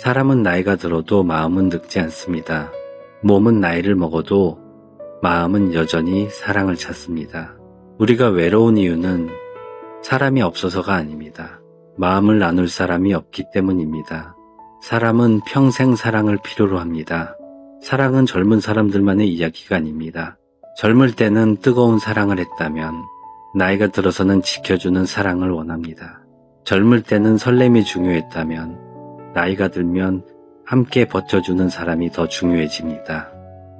사람은 나이가 들어도 마음은 늙지 않습니다. 몸은 나이를 먹어도 마음은 여전히 사랑을 찾습니다. 우리가 외로운 이유는 사람이 없어서가 아닙니다. 마음을 나눌 사람이 없기 때문입니다. 사람은 평생 사랑을 필요로 합니다. 사랑은 젊은 사람들만의 이야기가 아닙니다. 젊을 때는 뜨거운 사랑을 했다면 나이가 들어서는 지켜주는 사랑을 원합니다. 젊을 때는 설렘이 중요했다면 나이가 들면 함께 버텨주는 사람이 더 중요해집니다.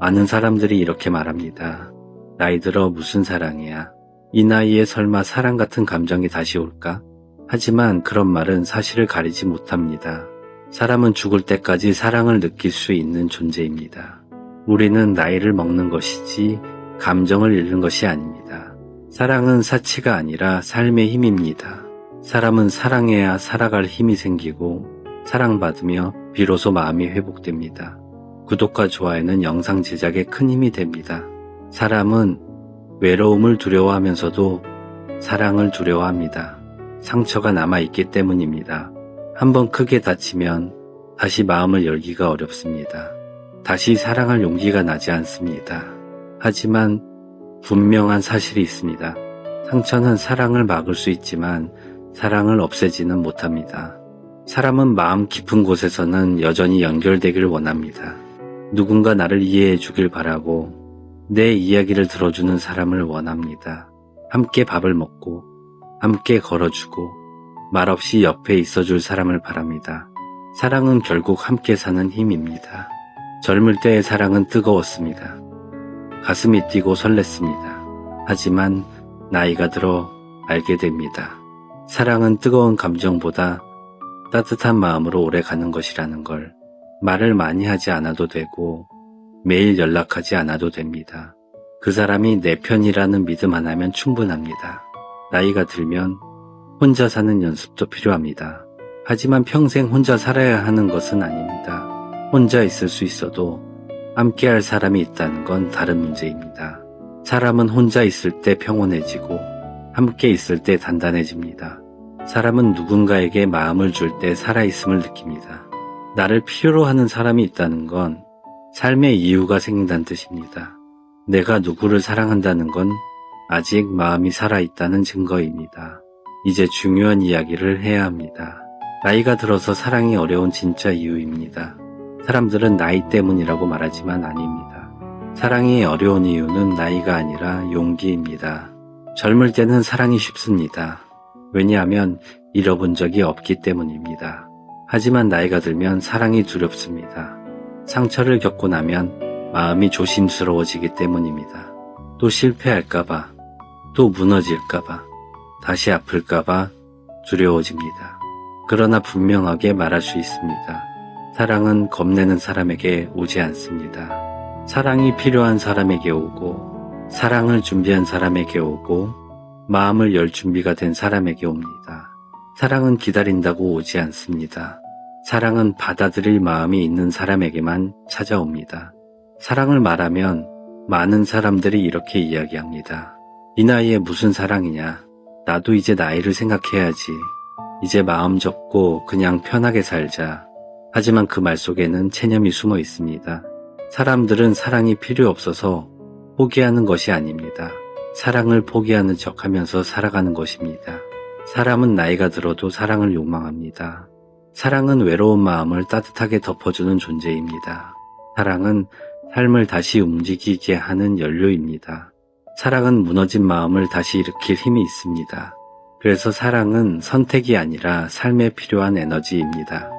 많은 사람들이 이렇게 말합니다. 나이 들어 무슨 사랑이야. 이 나이에 설마 사랑 같은 감정이 다시 올까? 하지만 그런 말은 사실을 가리지 못합니다. 사람은 죽을 때까지 사랑을 느낄 수 있는 존재입니다. 우리는 나이를 먹는 것이지 감정을 잃는 것이 아닙니다. 사랑은 사치가 아니라 삶의 힘입니다. 사람은 사랑해야 살아갈 힘이 생기고 사랑받으며 비로소 마음이 회복됩니다. 구독과 좋아요는 영상 제작에 큰 힘이 됩니다. 사람은 외로움을 두려워하면서도 사랑을 두려워합니다. 상처가 남아있기 때문입니다. 한번 크게 다치면 다시 마음을 열기가 어렵습니다. 다시 사랑할 용기가 나지 않습니다. 하지만 분명한 사실이 있습니다. 상처는 사랑을 막을 수 있지만 사랑을 없애지는 못합니다. 사람은 마음 깊은 곳에서는 여전히 연결되길 원합니다. 누군가 나를 이해해 주길 바라고 내 이야기를 들어주는 사람을 원합니다. 함께 밥을 먹고 함께 걸어주고 말없이 옆에 있어줄 사람을 바랍니다. 사랑은 결국 함께 사는 힘입니다. 젊을 때의 사랑은 뜨거웠습니다. 가슴이 뛰고 설렜습니다. 하지만 나이가 들어 알게 됩니다. 사랑은 뜨거운 감정보다 따뜻한 마음으로 오래 가는 것이라는 걸 말을 많이 하지 않아도 되고 매일 연락하지 않아도 됩니다. 그 사람이 내 편이라는 믿음 하나면 충분합니다. 나이가 들면 혼자 사는 연습도 필요합니다. 하지만 평생 혼자 살아야 하는 것은 아닙니다. 혼자 있을 수 있어도 함께할 사람이 있다는 건 다른 문제입니다. 사람은 혼자 있을 때 평온해지고 함께 있을 때 단단해집니다. 사람은 누군가에게 마음을 줄 때 살아있음을 느낍니다. 나를 필요로 하는 사람이 있다는 건 삶의 이유가 생긴다는 뜻입니다. 내가 누구를 사랑한다는 건 아직 마음이 살아있다는 증거입니다. 이제 중요한 이야기를 해야 합니다. 나이가 들어서 사랑이 어려운 진짜 이유입니다. 사람들은 나이 때문이라고 말하지만 아닙니다. 사랑이 어려운 이유는 나이가 아니라 용기입니다. 젊을 때는 사랑이 쉽습니다. 왜냐하면 잃어본 적이 없기 때문입니다. 하지만 나이가 들면 사랑이 두렵습니다. 상처를 겪고 나면 마음이 조심스러워지기 때문입니다. 또 실패할까봐, 또 무너질까봐, 다시 아플까봐 두려워집니다. 그러나 분명하게 말할 수 있습니다. 사랑은 겁내는 사람에게 오지 않습니다. 사랑이 필요한 사람에게 오고, 사랑을 준비한 사람에게 오고, 마음을 열 준비가 된 사람에게 옵니다. 사랑은 기다린다고 오지 않습니다. 사랑은 받아들일 마음이 있는 사람에게만 찾아옵니다. 사랑을 말하면 많은 사람들이 이렇게 이야기합니다. 이 나이에 무슨 사랑이냐? 나도 이제 나이를 생각해야지. 이제 마음 접고 그냥 편하게 살자. 하지만 그 말 속에는 체념이 숨어 있습니다. 사람들은 사랑이 필요 없어서 포기하는 것이 아닙니다. 사랑을 포기하는 척 하면서 살아가는 것입니다. 사람은 나이가 들어도 사랑을 욕망합니다. 사랑은 외로운 마음을 따뜻하게 덮어주는 존재입니다. 사랑은 삶을 다시 움직이게 하는 연료입니다. 사랑은 무너진 마음을 다시 일으킬 힘이 있습니다. 그래서 사랑은 선택이 아니라 삶에 필요한 에너지입니다.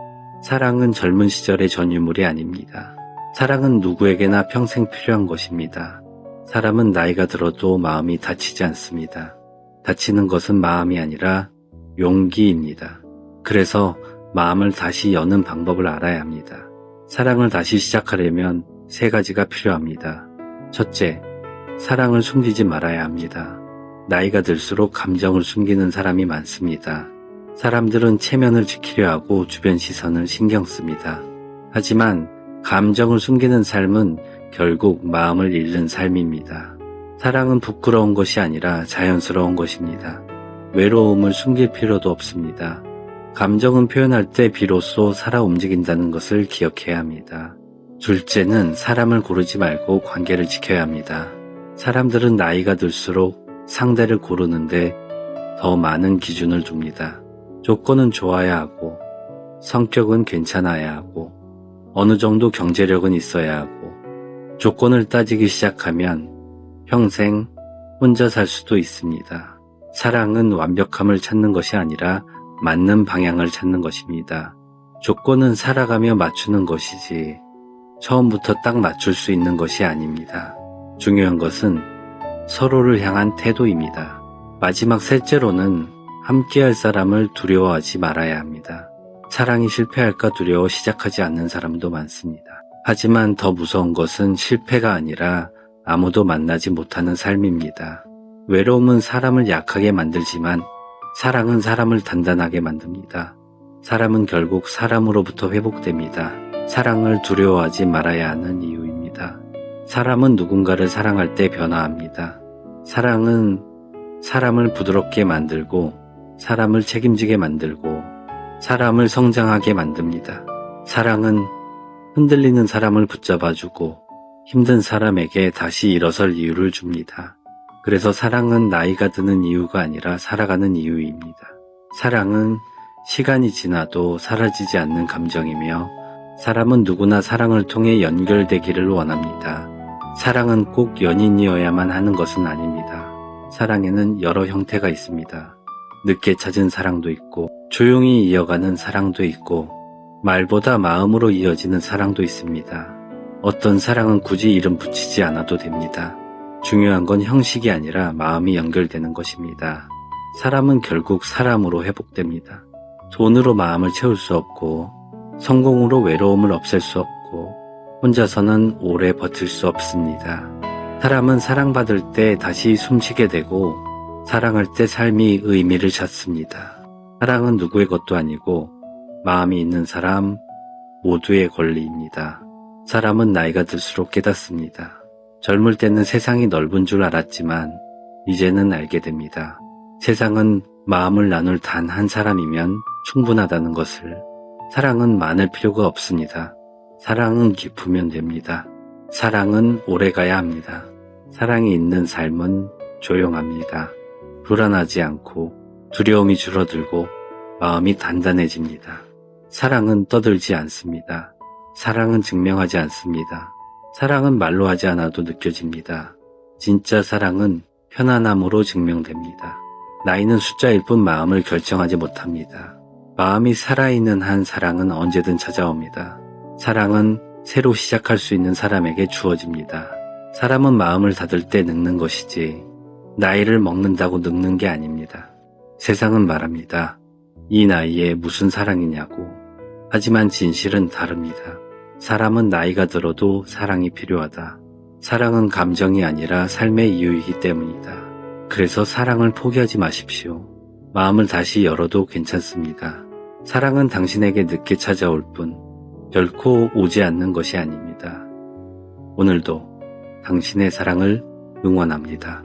사랑은 젊은 시절의 전유물이 아닙니다. 사랑은 누구에게나 평생 필요한 것입니다. 사람은 나이가 들어도 마음이 다치지 않습니다. 다치는 것은 마음이 아니라 용기입니다. 그래서 마음을 다시 여는 방법을 알아야 합니다. 사랑을 다시 시작하려면 세 가지가 필요합니다. 첫째, 사랑을 숨기지 말아야 합니다. 나이가 들수록 감정을 숨기는 사람이 많습니다. 사람들은 체면을 지키려 하고 주변 시선을 신경 씁니다. 하지만 감정을 숨기는 삶은 결국 마음을 잃는 삶입니다. 사랑은 부끄러운 것이 아니라 자연스러운 것입니다. 외로움을 숨길 필요도 없습니다. 감정은 표현할 때 비로소 살아 움직인다는 것을 기억해야 합니다. 둘째는 사람을 고르지 말고 관계를 지켜야 합니다. 사람들은 나이가 들수록 상대를 고르는데 더 많은 기준을 둡니다. 조건은 좋아야 하고, 성격은 괜찮아야 하고, 어느 정도 경제력은 있어야 하고, 조건을 따지기 시작하면 평생 혼자 살 수도 있습니다. 사랑은 완벽함을 찾는 것이 아니라 맞는 방향을 찾는 것입니다. 조건은 살아가며 맞추는 것이지 처음부터 딱 맞출 수 있는 것이 아닙니다. 중요한 것은 서로를 향한 태도입니다. 마지막 셋째로는 함께할 사람을 두려워하지 말아야 합니다. 사랑이 실패할까 두려워 시작하지 않는 사람도 많습니다. 하지만 더 무서운 것은 실패가 아니라 아무도 만나지 못하는 삶입니다. 외로움은 사람을 약하게 만들지만 사랑은 사람을 단단하게 만듭니다. 사람은 결국 사람으로부터 회복됩니다. 사랑을 두려워하지 말아야 하는 이유입니다. 사람은 누군가를 사랑할 때 변화합니다. 사랑은 사람을 부드럽게 만들고 사람을 책임지게 만들고 사람을 성장하게 만듭니다. 사랑은 흔들리는 사람을 붙잡아주고 힘든 사람에게 다시 일어설 이유를 줍니다. 그래서 사랑은 나이가 드는 이유가 아니라 살아가는 이유입니다. 사랑은 시간이 지나도 사라지지 않는 감정이며 사람은 누구나 사랑을 통해 연결되기를 원합니다. 사랑은 꼭 연인이어야만 하는 것은 아닙니다. 사랑에는 여러 형태가 있습니다. 늦게 찾은 사랑도 있고 조용히 이어가는 사랑도 있고 말보다 마음으로 이어지는 사랑도 있습니다. 어떤 사랑은 굳이 이름 붙이지 않아도 됩니다. 중요한 건 형식이 아니라 마음이 연결되는 것입니다. 사람은 결국 사람으로 회복됩니다. 돈으로 마음을 채울 수 없고, 성공으로 외로움을 없앨 수 없고, 혼자서는 오래 버틸 수 없습니다. 사람은 사랑받을 때 다시 숨쉬게 되고, 사랑할 때 삶이 의미를 찾습니다. 사랑은 누구의 것도 아니고, 마음이 있는 사람 모두의 권리입니다. 사람은 나이가 들수록 깨닫습니다. 젊을 때는 세상이 넓은 줄 알았지만 이제는 알게 됩니다. 세상은 마음을 나눌 단 한 사람이면 충분하다는 것을 사랑은 많을 필요가 없습니다. 사랑은 깊으면 됩니다. 사랑은 오래 가야 합니다. 사랑이 있는 삶은 조용합니다. 불안하지 않고 두려움이 줄어들고 마음이 단단해집니다. 사랑은 떠들지 않습니다. 사랑은 증명하지 않습니다. 사랑은 말로 하지 않아도 느껴집니다. 진짜 사랑은 편안함으로 증명됩니다. 나이는 숫자일 뿐 마음을 결정하지 못합니다. 마음이 살아있는 한 사랑은 언제든 찾아옵니다. 사랑은 새로 시작할 수 있는 사람에게 주어집니다. 사람은 마음을 닫을 때 늙는 것이지 나이를 먹는다고 늙는 게 아닙니다. 세상은 말합니다. 이 나이에 무슨 사랑이냐고. 하지만 진실은 다릅니다. 사람은 나이가 들어도 사랑이 필요하다. 사랑은 감정이 아니라 삶의 이유이기 때문이다. 그래서 사랑을 포기하지 마십시오. 마음을 다시 열어도 괜찮습니다. 사랑은 당신에게 늦게 찾아올 뿐 결코 오지 않는 것이 아닙니다. 오늘도 당신의 사랑을 응원합니다.